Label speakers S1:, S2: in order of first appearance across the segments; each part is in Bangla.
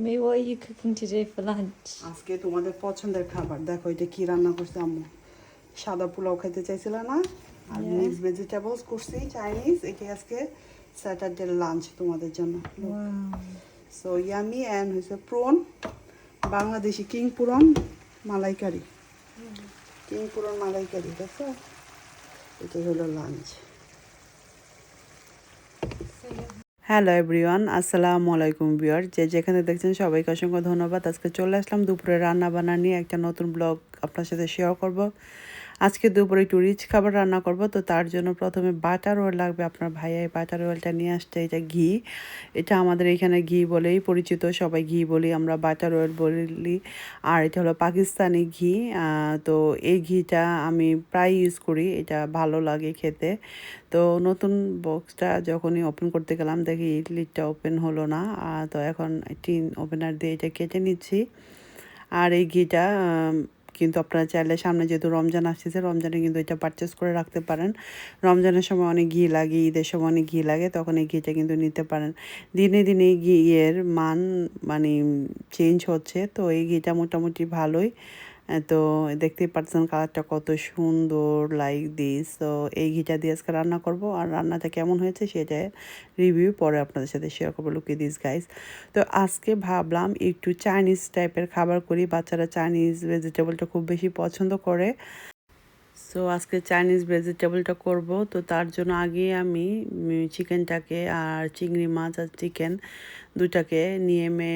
S1: Me, what are you cooking today for lunch?
S2: আজকে তোমাদের পছন্দের খাবার। দেখো এটা কি রান্না করছে আম্মু? সাদা পোলাও খেতে চাইছিল না? আর মিক্স ভেজিটেবলস করছি চাইনিজ এটা আজকে স্যাটারডে লাঞ্চ তোমাদের জন্য। সো ইয়ামি অ্যান্ড হয়েছে prawn Bangladeshi king prawn malai curry. King পুরন মালাইকারি দেখছ এটাই হলো লাঞ্চ হ্যালো এভরিওয়ান আসসালামু আলাইকুম বিয়ার যে যেখানে দেখছেন, সবাইকে অসংখ্য ধন্যবাদ। আজকে চলে আসলাম দুপুরে রান্না বান্না নিয়ে একটা নতুন ব্লগ আপনার সাথে শেয়ার করব। আজকে দুপুরে একটু রিচ খাবার রান্না করব, তো তার জন্য প্রথমে বাটার অয়েল লাগবে। আপনার ভাইয়া এই বাটার অয়েলটা নিয়ে আসছে, এটা ঘি। এটা আমাদের এখানে ঘি বলেই পরিচিত, সবাই ঘি বলি আমরা বাটার অয়েল বলি। আর এটা হলো পাকিস্তানি ঘি তো এই ঘিটা আমি প্রায় ইউজ করি, এটা ভালো লাগে খেতে। তো নতুন বক্সটা যখনই ওপেন করতে গেলাম, দেখি লিডটা ওপেন হলো না তো এখন টিন ওপেনার দিয়ে এটা কেটে নিচ্ছি। আর এই ঘিটা কিন্তু আপনারা চাইলে সামনে যেহেতু রমজান আসতেছে, রমজানে কিন্তু এটা পারচেস করে রাখতে পারেন। রমজানের সময় অনেক ঘি লাগে, ঈদের সময় অনেক ঘি লাগে, তখন এই ঘিটা কিন্তু নিতে পারেন। দিনে দিনে ঘি এর মান মানে চেঞ্জ হচ্ছে, তো এই ঘিটা মোটামুটি ভালোই। তো দেখতেই পাচ্ছেন কালারটা কত সুন্দর লাইক দিস তো এই ঘিটা দিয়ে আজকে রান্না করব আর রান্নাটা কেমন হয়েছে সেটা রিভিউ পরে আপনাদের সাথে শেয়ার করব লুকি দিস গাইস তো আজকে ভাবলাম একটু চাইনিজ টাইপের খাবার করি। বাচ্চারা চাইনিজ ভেজিটেবলটা খুব বেশি পছন্দ করে। সো আজকে চাইনিজ ভেজিটেবলটা করব। তো তার জন্য আগে আমি চিকেনটাকে আর চিংড়ি মাছ আর চিকেন দুটাকে নিয়ে মে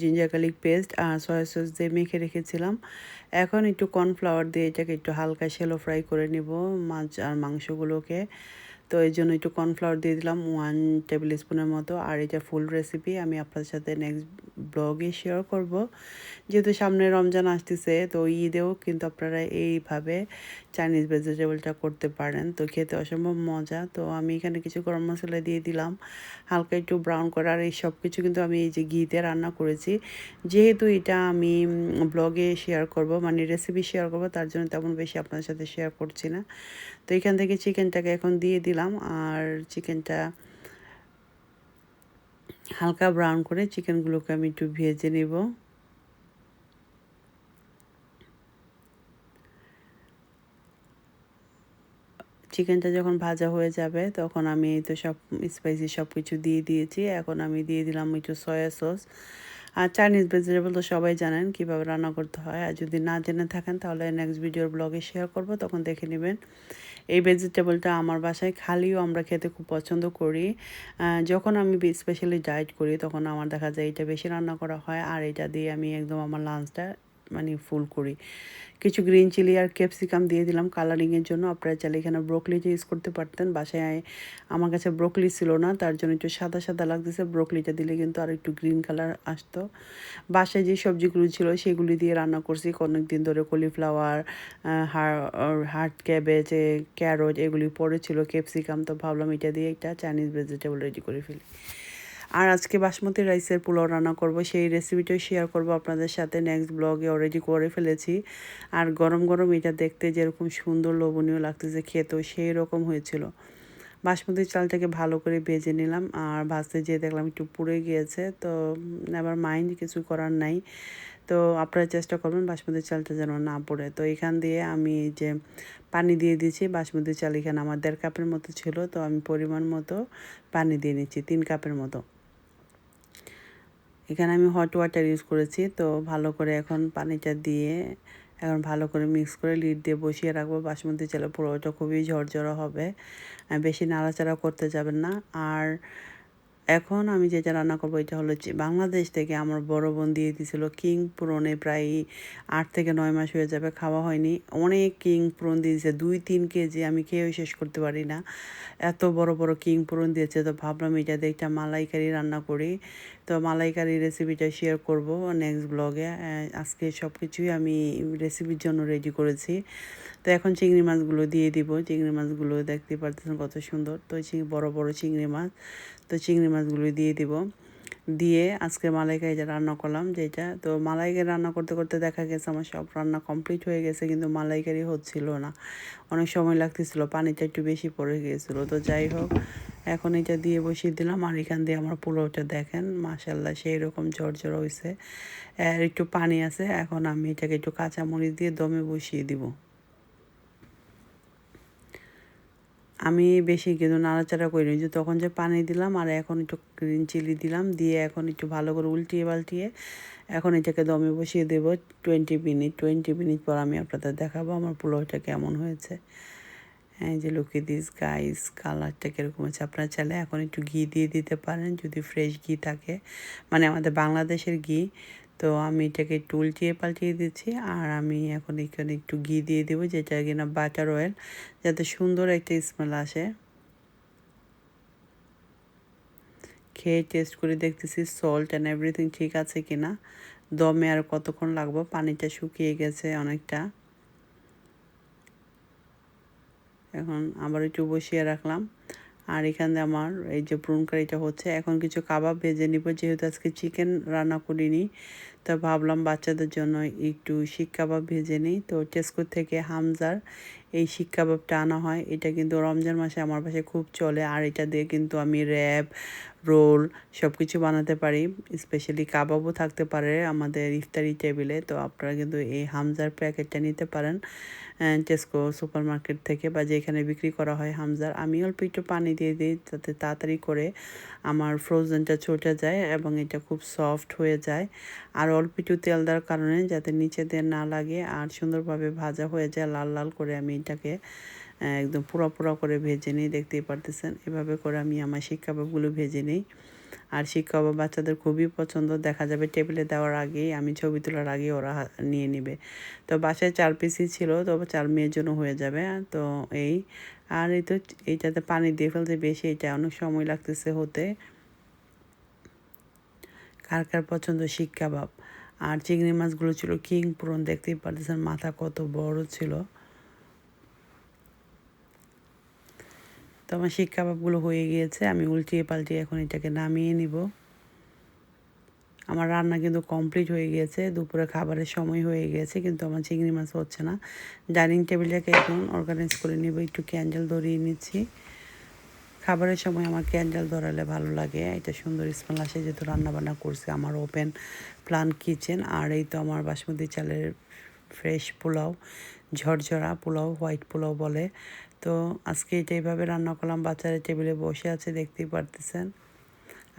S2: জিঞ্জার গার্লিক পেস্ট আর সয়া সস দিয়ে মেখে রেখেছিলাম। এখন একটু কর্নফ্লাওয়ার দিয়ে এটাকে একটু হালকা শ্যালো ফ্রাই করে নেব, মাছ আর মাংসগুলোকে। তো এই জন্য একটু কর্নফ্লাওয়ার দিয়ে দিলাম ওয়ান টেবিল স্পুনের মতো। আর এটা ফুল রেসিপি আমি আপনাদের সাথে নেক্সট ব্লগে শেয়ার করব। যেহেতু সামনে রমজান আসতেছে, তো ঈদেও কিন্তু আপনারা এইভাবে চাইনিজ ভেজিটেবলটা করতে পারেন। তো খেতে অসম্ভব মজা। তো আমি এখানে কিছু গরম মশলা দিয়ে দিলাম। হালকা একটু ব্রাউন করে, আর এই সব কিছু কিন্তু আমি এই যে ঘিতে রান্না করেছি। যেহেতু এটা আমি ব্লগে শেয়ার করব মানে রেসিপি শেয়ার করব, তার জন্য তেমন বেশি আপনাদের সাথে শেয়ার করছি না। তো এখান থেকে চিকেনটাকে এখন দিয়ে দিলাম। আর চিকেনটা হালকা ব্রাউন করে চিকেনগুলোকে আমি একটু ভেজে নেব। চিকেনটা যখন ভাজা হয়ে যাবে তখন আমি তো সব স্পাইসি সব কিছু দিয়ে দিয়েছি। এখন আমি দিয়ে দিলাম একটু সয়া সস আর চাইনিজ ভেজিটেবল তো সবাই জানেন কীভাবে রান্না করতে হয়। আর যদি না জেনে থাকেন, তাহলে নেক্সট ভিডিওর ব্লগে শেয়ার করব, তখন দেখে নেবেন। এই ভেজিটেবলটা আমার বাসায় খালিও আমরা খেতে খুব পছন্দ করি। যখন আমি স্পেশালি ডায়েট করি, তখন আমার দেখা যায় এটা বেশি রান্না করা হয়। আর এটা দিয়ে আমি একদম আমার লাঞ্চটা মানে ফুল করি। কিছু গ্রিন চিলি আর ক্যাপসিকাম দিয়ে দিলাম কালারিংয়ের জন্য। আপনারা চাইলে এখানে ব্রোকলিটা ইউজ করতে পারতেন। বাসায় আমার কাছে ব্রোকলি ছিল না, তার জন্য একটু সাদা সাদা লাগতেছে। ব্রোকলিটা দিলে কিন্তু আর একটু গ্রিন কালার আসতো। বাসায় যে সবজিগুলো ছিল সেগুলি দিয়ে রান্না করছি। অনেক দিন ধরে কলিফ্লাওয়ার হার্ট ক্যাবেজ ক্যারট এগুলি পড়েছিল ক্যাপসিকাম তো ভাবলাম এটা দিয়ে একটা চাইনিজ ভেজিটেবল রেডি করে ফেলি। আর আজকে বাসমতি রাইসের পোলাও রান্না করব, সেই রেসিপিটাও শেয়ার করব আপনাদের সাথে নেক্সট ব্লগে অলরেডি করে ফেলেছি। আর গরম গরম এটা দেখতে যেরকম সুন্দর লোভনীয় লাগতেছে, খেতেও সেই রকম হয়েছিল। বাসমতি চালটাকে ভালো করে ভেজে নিলাম, আর ভাজতে যেয়ে দেখলাম একটু পুড়ে গিয়েছে, তো আবার মাইন্ড কিছু করার নাই। তো আপনারা চেষ্টা করবেন বাসমতি চালটা যেন না পড়ে। তো এখান দিয়ে আমি যে পানি দিয়ে দিয়েছি বাসমতি চাল এখানে আমার দেড় কাপের মতো ছিল, তো আমি পরিমাণ মতো পানি দিয়ে নিচ্ছি, তিন কাপের মতো। এখানে আমি হট ওয়াটার ইউজ করেছি, তো ভালো করে এখন পানিটা দিয়ে, এখন ভালো করে মিক্স করে লিড দিয়ে বসিয়ে রাখব। বাসমতি চালের পোলাওটা খুবই ঝরঝরা হবে বেশি নাড়াচাড়া করতে যাবেন না। আর এখন আমি যেটা রান্না করব, এটা হলো বাংলাদেশ থেকে আমার বড় বোন দিয়ে দিয়েছিল কিং প্রনে প্রায় আট থেকে নয় মাস হয়ে যাবে, খাওয়া হয়নি। অনেক কিং প্রন দিয়েছে, দুই তিন কেজি আমি খেয়েও শেষ করতে পারি না। এত বড় বড় কিং প্রন দিয়েছে, তো ভাবলাম এটা দিয়ে একটা মালাইকারি রান্না করি। তো মালাইকারি রেসিপিটা শেয়ার করব নেক্সট ব্লগে আজকে সব কিছুই আমি রেসিপির জন্য রেডি করেছি। তো এখন চিংড়ি মাছগুলো দিয়ে দিব। চিংড়ি মাছগুলো দেখতে পারতেছেন কত সুন্দর। তো বড় বড় চিংড়ি মাছ। তো চিংড়ি মাছগুলো দিয়ে দিব। দিয়ে আজকে মালাইকারি যে রান্না করলাম যেটা, তো মালাইকারি রান্না করতে করতে দেখা গেছে আমার সব রান্না কমপ্লিট হয়ে গেছে, কিন্তু মালাইকারি হচ্ছিল না। অনেক সময় লাগতেছিল, পানিটা একটু বেশি পড়ে গিয়েছিল। তো যাই হোক, এখন এটা দিয়ে বসিয়ে দিলাম। আর এখান দিয়ে আমার পোলাওটা দেখেন মাসাল্লাহ সেই রকম ঝরঝর হয়েছে আর একটু পানি আছে, এখন আমি এটাকে একটু কাঁচামরিচ দিয়ে দমে বসিয়ে দিব। আমি বেশি কিন্তু নাড়াচাড়া করিনি। যে তখন যে পানি দিলাম আর এখন একটু গ্রিন চিলি দিলাম, দিয়ে এখন একটু ভালো করে উল্টিয়ে পাল্টিয়ে এখন এটাকে দমে বসিয়ে দেবো টোয়েন্টি মিনিট টোয়েন্টি মিনিট পর আমি আপনাদের দেখাবো আমার পোলাওটা কেমন হয়েছে। হ্যাঁ যে লুকি দিস গাইস কালারটা কীরকম আছে আপনারা চাইলে এখন একটু ঘি দিয়ে দিতে পারেন, যদি ফ্রেশ ঘি থাকে। মানে আমাদের বাংলাদেশের ঘি তো আমি এটাকে একটু উল্টিয়ে পাল্টিয়ে দিচ্ছি। আর আমি এখন এখানে একটু ঘি দিয়ে দেবো, যেটা কিনা বাটার অয়েল যাতে সুন্দর একটা স্মেল আসে। খেয়ে টেস্ট করে দেখতেছি সল্ট অ্যান্ড এভরিথিং ঠিক আছে কি না দমে আর কতক্ষণ লাগবো? পানিটা শুকিয়ে গেছে অনেকটা। এখন আবার একটু বসিয়ে রাখলাম। আর এখানে আমার এই যে প্রুন কারিটা হচ্ছে, এখন কিছু কাবাব ভেজে নিব, যেহেতু আজকে চিকেন রান্না করিনি। তো ভাবলাম বাচ্চাদের জন্য একটু শিক কাবাব ভেজে নিই। তো টেস্কো থেকে হামজার এই শিক কাবাবটা আনা হয়। এটা কিন্তু রমজান মাসে আমার পাশে খুব চলে। আর এটা দিয়ে কিন্তু আমি র্যাব, রোল সব কিছু বানাতে পারি। স্পেশালি কাবাবও থাকতে পারে আমাদের ইফতারি টেবিলে। তো আপনারা কিন্তু এই হামজার প্যাকেটটা নিতে পারেন টেস্কো সুপার মার্কেট থেকে বা যেখানে বিক্রি করা হয় হামজার। আমি অল্প একটু পানি দিয়ে দিই যাতে তাড়াতাড়ি করে আমার ফ্রোজেনটা ছুটে যায় এবং এটা খুব সফট হয়ে যায়। আর অল্প একটু তেল দেওয়ার কারণে যাতে নিচে দিয়ে না লাগে আর সুন্দরভাবে ভাজা হয়ে যায় লাল লাল করে আমি এটাকে একদম পুরো পুরো করে ভেজে নিই, দেখতেই পারতেছেন। এভাবে করে আমি আমার শিক কাবাবগুলো ভেজে নিই। আর শিক কাবাব বাচ্চাদের খুবই পছন্দ, দেখা যাবে টেবিলে দেওয়ার আগেই আমি ছবি তোলার আগে ওরা নিয়ে নেবে। তো বাসায় চার পিসই ছিল, তো চার মেয়ের জন্য হয়ে যাবে, তো এই। আর এই তো এইটাতে পানি দিয়ে ফেলতে বেশি, এটা অনেক সময় লাগতেছে হতে। কার কার পছন্দ শিক কাবাব? আর চিংড়ি মাছগুলো ছিল কিং পুরন, দেখতেই পারতেছেন মাথা কত বড় ছিল। তো আমার শিক কাবাবগুলো হয়ে গিয়েছে, আমি উল্টিয়ে পাল্টিয়ে এখন এটাকে নামিয়ে নিব। আমার রান্না কিন্তু কমপ্লিট হয়ে গিয়েছে, দুপুরে খাবারের সময় হয়ে গিয়েছে, কিন্তু আমার চিংড়ি মাছ হচ্ছে না। ডাইনিং টেবিলটাকে এখন অর্গানাইজ করে নিব, একটু ক্যান্ডেল ধরিয়ে নিচ্ছি। খাবারের সময় আমার ক্যান্ডেল ধরালে ভালো লাগে। এটা সুন্দর স্মেল আসে। যেহেতু রান্নাবান্না করছে, আমার ওপেন প্লান কিচেন আর এই তো আমার বাসমতি চালের ফ্রেশ পোলাও, ঝরঝরা পোলাও হোয়াইট পোলাও বলে। তো আজকে এটা এইভাবে রান্না করলাম। বাচ্চারা টেবিলে বসে আছে, দেখতেই পারতেছেন।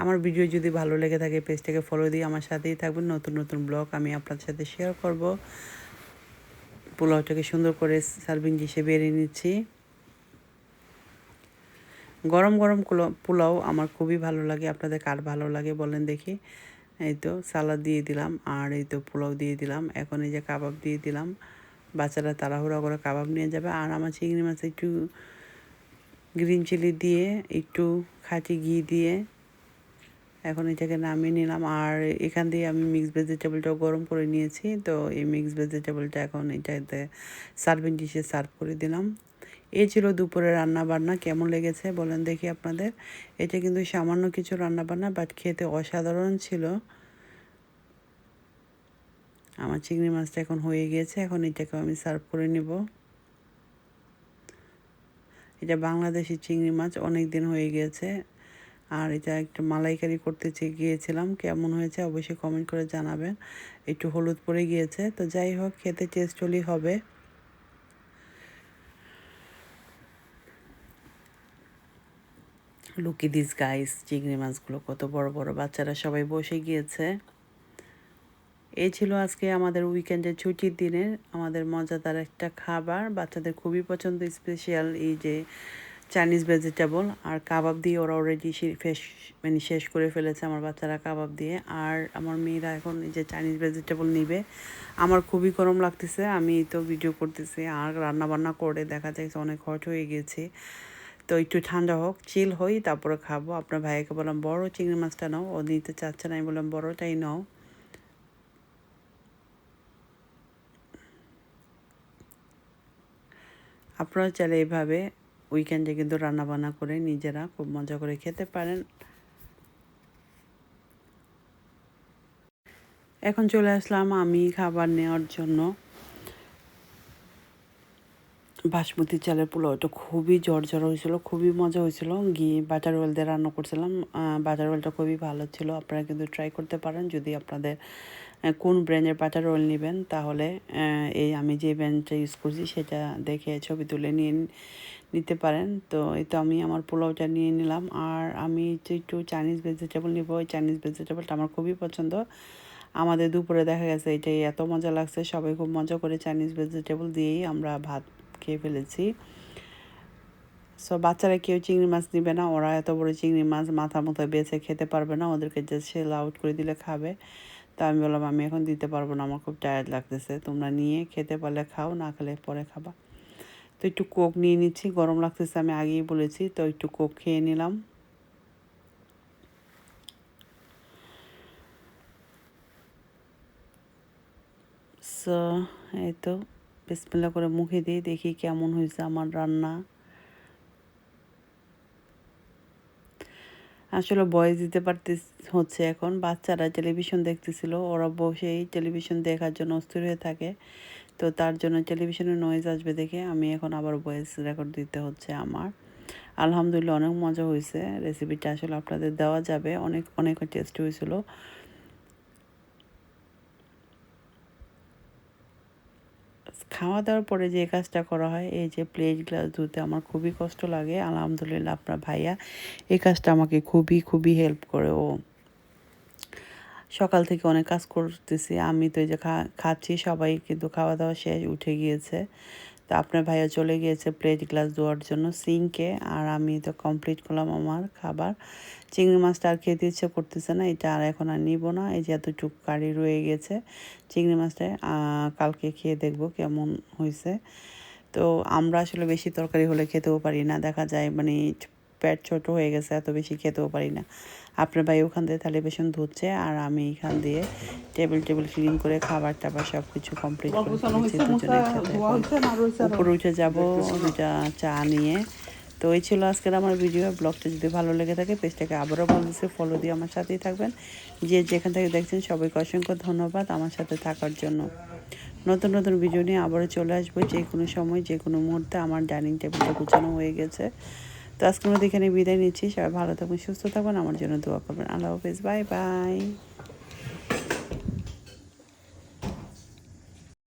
S2: আমার ভিডিও যদি ভালো লেগে থাকে, পেজটাকে ফলো দিয়ে আমার সাথেই থাকবেন। নতুন নতুন ব্লগ আমি আপনার সাথে শেয়ার করব। পোলাওটাকে সুন্দর করে সার্ভিং ডিশে বেরিয়ে নিচ্ছি। গরম গরম পোলাও আমার খুবই ভালো লাগে, আপনাদের কার ভালো লাগে বলেন দেখি। এই তো সালাদ দিয়ে দিলাম আর এই তো পোলাও দিয়ে দিলাম, এখন এই যে কাবাব দিয়ে দিলাম। বাচ্চারা তাড়াহুড়া করে কাবাব নিয়ে যাবে আর আমার চিংড়ি মাছ একটু গ্রিন চিলি দিয়ে, একটু খাঁটি ঘি দিয়ে এখন এটাকে নামিয়ে নিলাম। আর এখান দিয়ে আমি মিক্স ভেজিটেবলটাও গরম করে নিয়েছি, তো এই মিক্স ভেজিটেবলটা এখন এটাতে সার্ভিং ডিশে সার্ভ করে দিলাম। এই ছিল দুপুরে রান্না বান্না কেমন লেগেছে বলেন দেখি আপনাদের। এটা কিন্তু সামান্য কিছু রান্না বান্না বাট খেতে অসাধারণ ছিল। আমার চিংড়ি মাছটা এখন হয়ে গিয়েছে, এখন এটাকে আমি সার্ভ করে নিব। এটা বাংলাদেশি চিংড়ি মাছ, অনেক দিন হয়ে গিয়েছে। আর এটা একটা মালাইকারি করতে গিয়েছিলাম, কেমন হয়েছে অবশ্যই কমেন্ট করে জানাবেন। একটু হলুদ পড়ে গিয়েছে, তো যাই হোক, খেতে টেস্ট টেস্টলি হবে। লুকি দিস গাইস চিংড়ি মাছগুলো কত বড় বড় বাচ্চারা সবাই বসে গিয়েছে। এই ছিল আজকে আমাদের উইকেন্ডের ছুটির দিনের আমাদের মজাদার একটা খাবার, বাচ্চাদের খুবই পছন্দ স্পেশাল এই যে চাইনিজ ভেজিটেবল আর কাবাব দিয়ে ওরা অলরেডি ফেস মানে শেষ করে ফেলেছে আমার বাচ্চারা কাবাব দিয়ে। আর আমার মেয়েরা এখন এই যে চাইনিজ ভেজিটেবল নিবে। আমার খুবই গরম লাগতেছে, আমি তো ভিডিও করতেছি, আর রান্না বান্না করে দেখা যাচ্ছে অনেক হট হয়ে গেছে। তো একটু ঠান্ডা হোক চিল হই, তারপরে খাব। আপনার ভাইকে বললাম, বড় চিংড়ি মাছটা নাও। ও নিতে চাচ্ছে না, আমি বললাম, বড়টাই নাও। আপনারা চাইলে এইভাবে উইকেন্ডে কিন্তু রান্নাবান্না করে নিজেরা খুব মজা করে খেতে পারেন। এখন চলে আসলাম আমি খাবার নেওয়ার জন্য। বাসমতি চালের পোলাওটা খুবই জর্জর হয়েছিল, খুবই মজা হয়েছিল। ঘি বাটার ওয়েল দিয়ে রান্না করছিলাম। বাটার ওয়েলটা খুবই ভালো ছিল। আপনারা কিন্তু ট্রাই করতে পারেন। যদি আপনাদের কোন ব্র্যান্ডের বাটার ওয়েল নেবেন, তাহলে এই আমি যে ব্র্যান্ডটা ইউজ করছি, সেটা দেখে ছবি তুলে নিয়ে নিতে পারেন। তো, এই তো আমি আমার পোলাওটা নিয়ে নিলাম। আর আমি একটু চাইনিজ ভেজিটেবল নিব, ওই চাইনিজ ভেজিটেবলটা আমার খুবই পছন্দ। আমাদের দুপুরে দেখা গেছে, এটাই এত মজা লাগছে। সবাই খুব মজা করে চাইনিজ ভেজিটেবল দিয়েই আমরা ভাত খেয়ে ফেলেছি। সো বাচ্চারা কেউ চিংড়ি মাছ নিবে না, ওরা এত বড় চিংড়ি মাছ মাথা মতো বেছে খেতে পারবে না, ওদেরকে জাস্ট সেল আউট করে দিলে খাবে। তা আমি বললাম, আমি এখন দিতে পারব না, আমার খুব টায়ার্ড লাগতেছে, তোমরা নিয়ে খেতে পারলে খাও, না খেলে পরে খাবা। তো একটু কোক নিয়ে নিচ্ছি, গরম লাগতেছে, আমি আগেই বলেছি, তো একটু কোক খেয়ে নিলাম। সো এই তো। বিসমিল্লা করে মুখে দিয়ে দেখি কেমন হয়েছে আমার রান্না। আসলে বয়স দিতে পারতে হচ্ছে এখন। বাচ্চারা টেলিভিশন দেখতেছিল, ওরা বসেই টেলিভিশন দেখার জন্য অস্থির হয়ে থাকে। তো তার জন্য টেলিভিশনের নয়েজ আসবে দেখে আমি এখন আবার ভয়েস রেকর্ড দিতে হচ্ছে আমার। আলহামদুলিল্লাহ অনেক মজা হয়েছে। রেসিপিটা আসলে আপনাদের দেওয়া যাবে। অনেক অনেক টেস্ট হয়েছিল। খাওয়া দাওয়ার পরে যে কাজটা করা হয়, এই যে প্লেট গ্লাস ধুতে আমার খুবই কষ্ট লাগে। আলহামদুলিল্লাহ আপনার ভাইয়া এই কাজটা আমাকে খুবই খুবই হেল্প করে। ও সকাল থেকে অনেক কাজ করতেছি। আমি তো এই যে খাচ্ছি, সবাই কিন্তু খাওয়া দাওয়া শেষ, উঠে গিয়েছে। তো আপনার ভাইয়া চলে গিয়েছে প্লেট গ্লাস ধোয়ার জন্য সিঙ্কে আর আমি তো কমপ্লিট করলাম আমার খাবার। চিংড়ি মাছটা আর খেতে ইচ্ছে করতেছে না, এটা আর এখন আর নিব না। এই যে এতটুকু কারি রয়ে গেছে, চিংড়ি মাছটা কালকে খেয়ে দেখব কেমন হয়েছে তো আমরা আসলে বেশি তরকারি হলে খেতেও পারি না, দেখা যায় মানে পেট ছোট হয়ে গেছে এত বেশি খেতেও পারি না। আপনার ভাই ওখান দিয়ে তাহলে বেসন ধুচ্ছে আর আমি এখান দিয়ে টেবিল টেবিল ক্লিন করে খাবার টাবার সব কিছু কমপ্লিট করে দুজনে উপরে উঠে যাব দুটা চা নিয়ে। তো এই ছিল আজকের আমার ভিডিও ব্লগটা যদি ভালো লেগে থাকে পেজটাকে আবারও বলতেছি ফলো দিয়ে আমার সাথেই থাকবেন। যে যেখান থেকে দেখছেন সবাইকে অসংখ্য ধন্যবাদ আমার সাথে থাকার জন্য। নতুন নতুন ভিডিও নিয়ে আবারও চলে আসব। যে কোনো সময় যে কোনো মুহূর্তে আমার ডাইনিং টেবিলটা গুছানো হয়ে গেছে। তো আজকের মধ্যে এখানে বিদায় নিচ্ছি। সবাই ভালো থাকবেন সুস্থ থাকবেন আমার জন্য দোয়া করবেন। আল্লাহ হাফিজ। Bye bye.